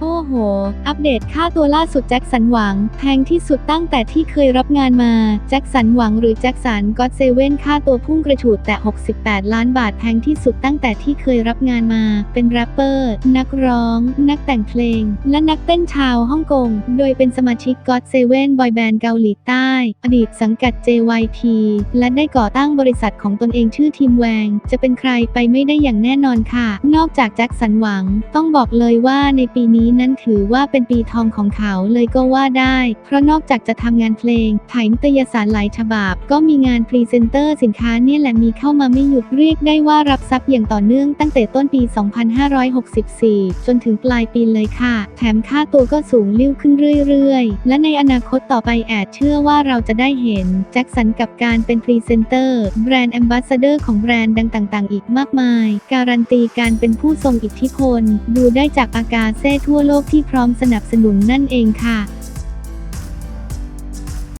โอ้โห อัปเดตค่าตัวล่าสุดแจ็คสันหวัง แพงที่สุดตั้งแต่ที่เคยรับงานมา แจ็คสันหวังหรือแจ็คสันก็อตเซเว่นค่าตัวพุ่งกระฉูดแต่ 68 ล้านบาทแพงที่สุดตั้งแต่ที่เคยรับงานมา เป็นแรปเปอร์ นักร้อง นักแต่งเพลง และนักเต้นชาวฮ่องกง โดยเป็นสมาชิกก็อตเซเว่นบอยแบนด์เกาหลีใต้ อดีตสังกัด JYP และได้ก่อตั้งบริษัทของตนเองชื่อทีมแวง จะเป็นใครไปไม่ได้อย่างแน่นอนค่ะ นอกจากแจ็คสันหวัง ต้องบอกเลยว่าในปีนี้นั้นถือว่าเป็นปีทองของเขาเลยก็ว่าได้ เพราะนอกจากจะทำงานเพลง ถ่ายนิตยสารหลายฉบับ ก็มีงานพรีเซนเตอร์สินค้าเนี่ยแหละมีเข้ามาไม่หยุดเรียกได้ว่ารับทรัพย์อย่างต่อเนื่องตั้งแต่ต้นปี 2564 จนถึงปลายปีเลยค่ะ แถมค่าตัวก็สูงลิ้วขึ้นเรื่อยๆ และในอนาคตต่อไปแอดเชื่อว่าเราจะได้เห็นแจ็คสันกับการเป็นพรีเซนเตอร์ แบรนด์แอมบาสเดอร์ของแบรนด์ดังต่าง ๆ อีกมากมาย การันตีการเป็นผู้ทรงอิทธิพล ดูได้จากอากาเซ่วทั่วโลกที่พร้อมสนับสนุนนั่นเองค่ะ